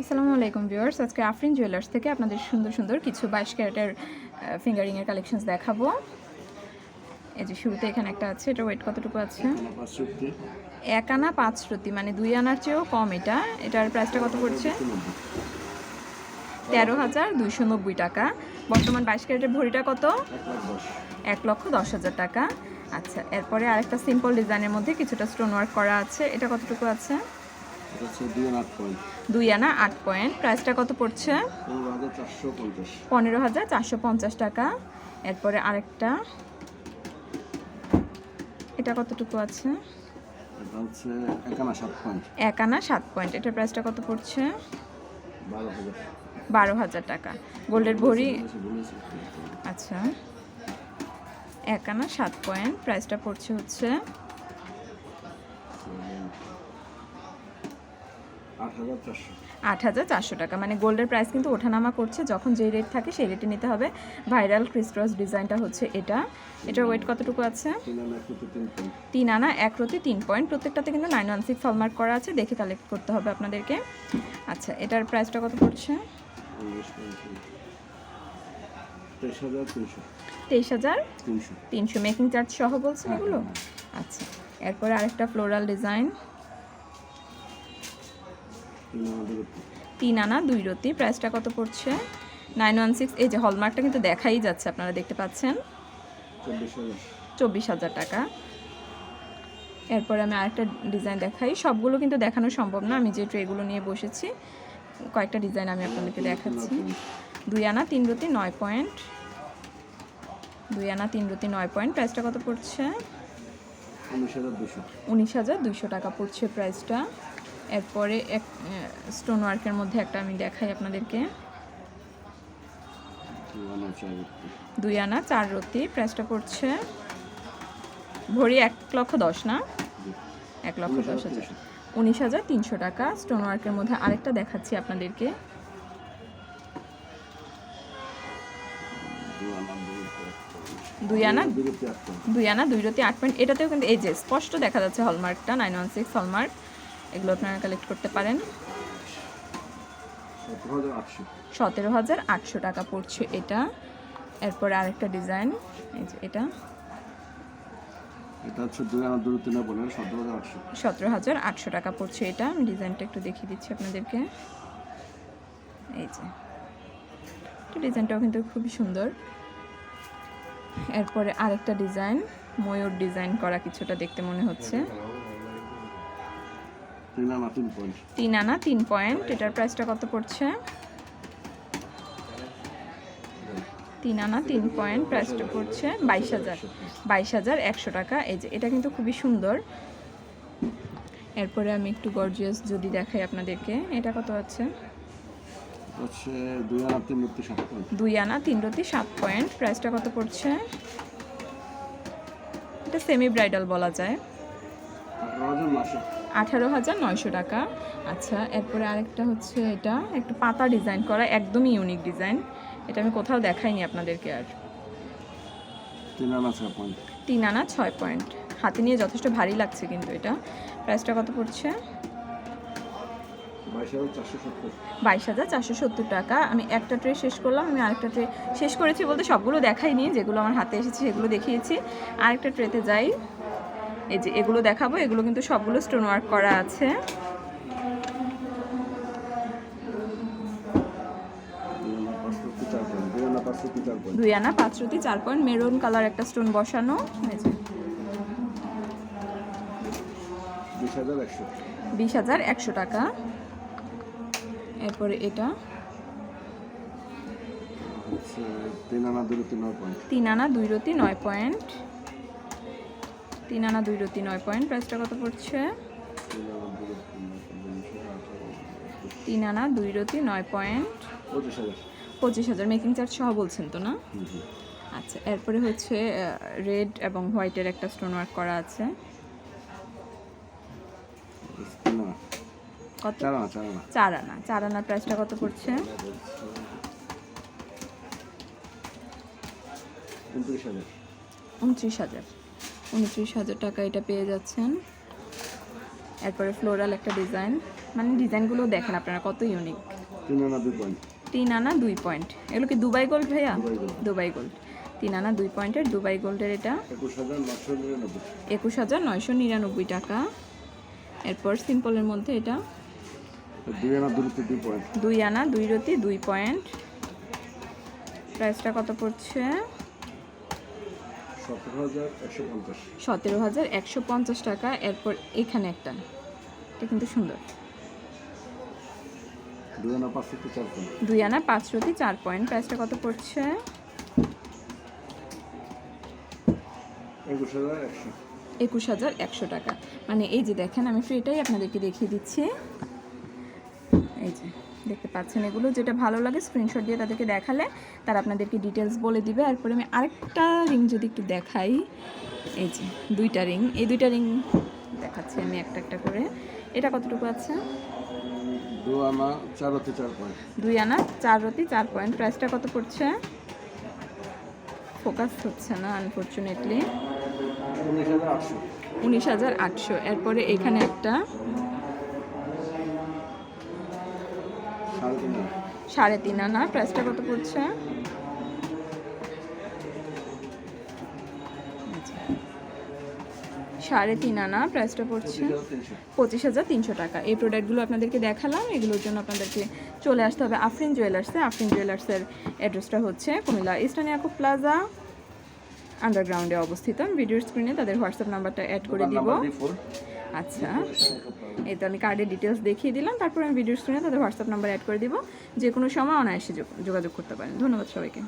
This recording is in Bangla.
আসসালামু আলাইকুম ভিউয়ার্স। আজকে আফরিন জুয়েলার্স থেকে আপনাদের সুন্দর সুন্দর কিছু বাইশ ক্যারেটের ফিঙ্গারিংয়ের কালেকশনস দেখাবো। এই যে শুরুতে এখানে একটা আছে, এটা ওয়েট কতটুকু আছে? এক আনা পাঁচ রতি মানে দুই আনার চেয়েও কম এটা। এটার প্রাইসটা কত পড়ছে? তেরো হাজার দুইশো নব্বই টাকা। বর্তমান বাইশ ক্যারেটের ভরিটা কত? এক লক্ষ দশ হাজার টাকা। আচ্ছা এরপরে আরেকটা সিম্পল ডিজাইনের মধ্যে কিছুটা স্টোন ওয়ার্ক করা আছে। এটা কতটুকু আছে? দুই আনা আট পয়েন্ট প্রাইসটা কত পড়ছে? পনেরো হাজার চারশো পঞ্চাশ। টাকা। এরপরে আরেকটা। এটা কতটুকু আছে? এক আনা সাত পয়েন্ট এটার প্রাইসটা কত পড়ছে? বারো হাজার। টাকা। গোল্ডের ভরি। আচ্ছা। এক আনা সাত পয়েন্ট প্রাইসটা পড়ছে হচ্ছে আট হাজার চারশো। টাকা। মানে গোল্ডের প্রাইস কিন্তু ওঠানামা করছে। যখন যেই রেট থাকে সেই রেটে নিতে হবে। ভাইরাল ক্রিসক্রস ডিজাইনটা হচ্ছে এটা। এটার ওয়েট কতটুকু আছে? তিন আনা, এক কোটি তিন পয়েন্ট প্রত্যেকটাতে কিন্তু নাইন ওয়ান সিক্স হলমার্ক করা আছে। দেখে কালেক্ট করতে হবে আপনাদেরকে। আচ্ছা এটার প্রাইসটা কত পড়ছে? তেইশ হাজার তিনশো। মেকিং চার্জ সহ বলছেন এগুলো? আচ্ছা এরপরে আরেকটা ফ্লোরাল ডিজাইন তিন আনা দুই রতি প্রাইসটা কত পড়ছে? নাইন ওয়ান সিক্স এই যে হলমার্কটা কিন্তু দেখাই যাচ্ছে আপনারা দেখতে পাচ্ছেন। চব্বিশ হাজার। টাকা। এরপরে আমি আরেকটা ডিজাইন দেখাই। সবগুলো কিন্তু দেখানো সম্ভব না আমি যে ট্রেগুলো নিয়ে বসেছি কয়েকটা ডিজাইন আমি আপনাদেরকে দেখাচ্ছি। দুই আনা তিন রতি নয় পয়েন্ট। দুই আনা তিন রতি নয় পয়েন্ট। প্রাইসটা কত পড়ছে? উনিশ হাজার দুশো টাকা পড়ছে প্রাইসটা। এরপরে এক স্টোন ওয়ার্কের মধ্যে একটা আমি দেখাই আপনাদেরকে। দুই আনা চার রতি প্রাইসটা পড়ছে ভরি এক লক্ষ দশ, না? এক লক্ষ দশ হাজার। উনিশ হাজার তিনশো টাকা স্টোন ওয়ার্কের মধ্যে আরেকটা দেখাচ্ছি আপনাদেরকে। দুই আনা দুই আনা, দুই রতি আট পয়েন্ট এটাতেও কিন্তু এই যে স্পষ্ট দেখা যাচ্ছে হলমার্কটা নাইন ওয়ান সিক্স হলমার্ক এগুলো আপনারা কালেক্ট করতে পারেন। সতেরো হাজার আটশো। টাকা পড়ছে এটা। এরপরে আরেকটা ডিজাইন এই যে এটা। সতেরো হাজার আটশো। টাকা পড়ছে এটা। আমি ডিজাইনটা একটু দেখিয়ে দিচ্ছি আপনাদেরকে। এই যে। তো ডিজাইনটাও কিন্তু খুবই সুন্দর। এরপরে আরেকটা ডিজাইন ময়ূর ডিজাইন করা কিছুটা দেখতে মনে হচ্ছে। তিন আনা তিন পয়েন্ট এটার প্রাইসটা কত পড়ছে? তিন আনা তিন পয়েন্ট প্রাইসটা পড়ছে বাইশ হাজার। বাইশ হাজার একশো টাকা। এই যে এটা কিন্তু খুবই সুন্দর। এরপরে আমি একটু গর্জিয়াস যদি দেখাই আপনাদেরকে। এটা কত আছে দুই আনা তিন রতি সাত পয়েন্ট প্রাইসটা কত পড়ছে? এটা সেমি ব্রাইডাল বলা যায়। আঠারো হাজার নয়শো টাকা। আচ্ছা এরপরে আরেকটা হচ্ছে এটা। একটা পাতা ডিজাইন করা একদমই ইউনিক ডিজাইন। এটা আমি কোথাও দেখাইনি আপনাদেরকে আর। তিন আনা ছয় পয়েন্ট। হাতে নিয়ে যথেষ্ট ভারী লাগছে কিন্তু এটা। প্রাইসটা কত পড়ছে? বাইশ হাজার চারশো সত্তর। বাইশ হাজার চারশো সত্তর টাকা। আমি একটা ট্রে শেষ করলাম। আমি আরেকটা ট্রে শেষ করেছি বলতে সবগুলো দেখাইনি। যেগুলো আমার হাতে এসেছে সেগুলো দেখিয়েছি। আরেকটা ট্রেতে যাই। এই যে এগুলো দেখাবো এগুলো কিন্তু সবগুলো স্টোন ওয়ার্ক করা আছে। দুই আনা আনা পাঁচশোটি চার পয়েন্ট। মেরুন কালার একটা স্টোন বসানো। বিশ হাজার একশো টাকা। এরপরে এটা। তিন আনা দুই রতি নয় পয়েন্ট। তিন আনা দুই রতি নয় পয়েন্ট প্রাইসটা কত পড়ছে? তিন আনা দুই রতি নয় পয়েন্ট পঁচিশ হাজার। মেকিং চার্জ সহ বলছেন তো না? আচ্ছা এরপরে হচ্ছে রেড এবং হোয়াইটের একটা স্টোন ওয়ার্ক করা আছে। কত? চার আনা। চার আনার প্রাইসটা কত পড়ছে? উনত্রিশ হাজার। উনত্রিশ হাজার টাকা এটা পেয়ে যাচ্ছেন। এরপরে ফ্লোরাল একটা ডিজাইন মানে ডিজাইনগুলো দেখেন আপনারা কত ইউনিক তিন আনা দুই পয়েন্ট এগুলো কি দুবাই গোল্ড ভাইয়া? দুবাই গোল্ড তিন আনা দুই পয়েন্টের দুবাই গোল্ডের এটা। একুশ হাজার নয়শো নিরানব্বই। টাকা। এরপর সিম্পলের মধ্যে এটা। দুই আনা দুই রতি দুই পয়েন্ট প্রাইসটা কত পড়ছে? সতেরো হাজার একশো পঞ্চাশ। টাকা এরপর এখানে একটা। এটা কিন্তু সুন্দর। দুই আনা পাঁচশো চার পয়েন্ট। প্রাইসটা কত পড়ছে? একুশ হাজার একশো। টাকা। মানে এই যে দেখেন আমি ফ্রিটাই আপনাদেরকে দেখিয়ে দিচ্ছি। এই যে। দেখতে পাচ্ছেন এগুলো। যেটা ভালো লাগে স্ক্রিনশট দিয়ে তাদেরকে দেখালে তারা আপনাদেরকে ডিটেলস বলে দিবে। এরপরে আমি আরেকটা রিং যদি একটু দেখাই এই যে দুইটা রিং এই দুইটা রিং দেখাচ্ছি আমি একটা একটা করে। এটা কতটুকু আছে? দু আনা চার হতে চার পয়েন্ট দুই আনা চার রতি চার পয়েন্ট প্রাইসটা কত পড়ছে? ফোকাস হচ্ছে না আনফর্চুনেটলি উনিশ হাজার আটশো। এরপরে এখানে একটা সাড়ে তিন আনা। প্রাইসটা কত পড়ছে? সাড়ে তিন আনা। প্রাইসটা পড়ছে পঁচিশ হাজার তিনশো। টাকা। এই প্রোডাক্টগুলো আপনাদেরকে দেখালাম। এগুলোর জন্য আপনাদেরকে চলে আসতে হবে আফরিন জুয়েলার্সে। আফরিন জুয়েলার্সের অ্যাড্রেসটা হচ্ছে কুমিল্লা ইস্টার্ন ইয়াকুব প্লাজা আন্ডারগ্রাউন্ডে অবস্থিত। ভিডিও স্ক্রিনে তাদের হোয়াটসঅ্যাপ নাম্বারটা অ্যাড করে দিব। আচ্ছা এই তো আমি কার্ডের ডিটেলস দেখিয়ে দিলাম, তারপর আমি ভিডিও শুনে তাদের হোয়াটসঅ্যাপ নাম্বার অ্যাড করে দিব। যে কোনো সময় অনায়াসে যোগ- যোগাযোগ করতে পারেন। ধন্যবাদ সবাইকে।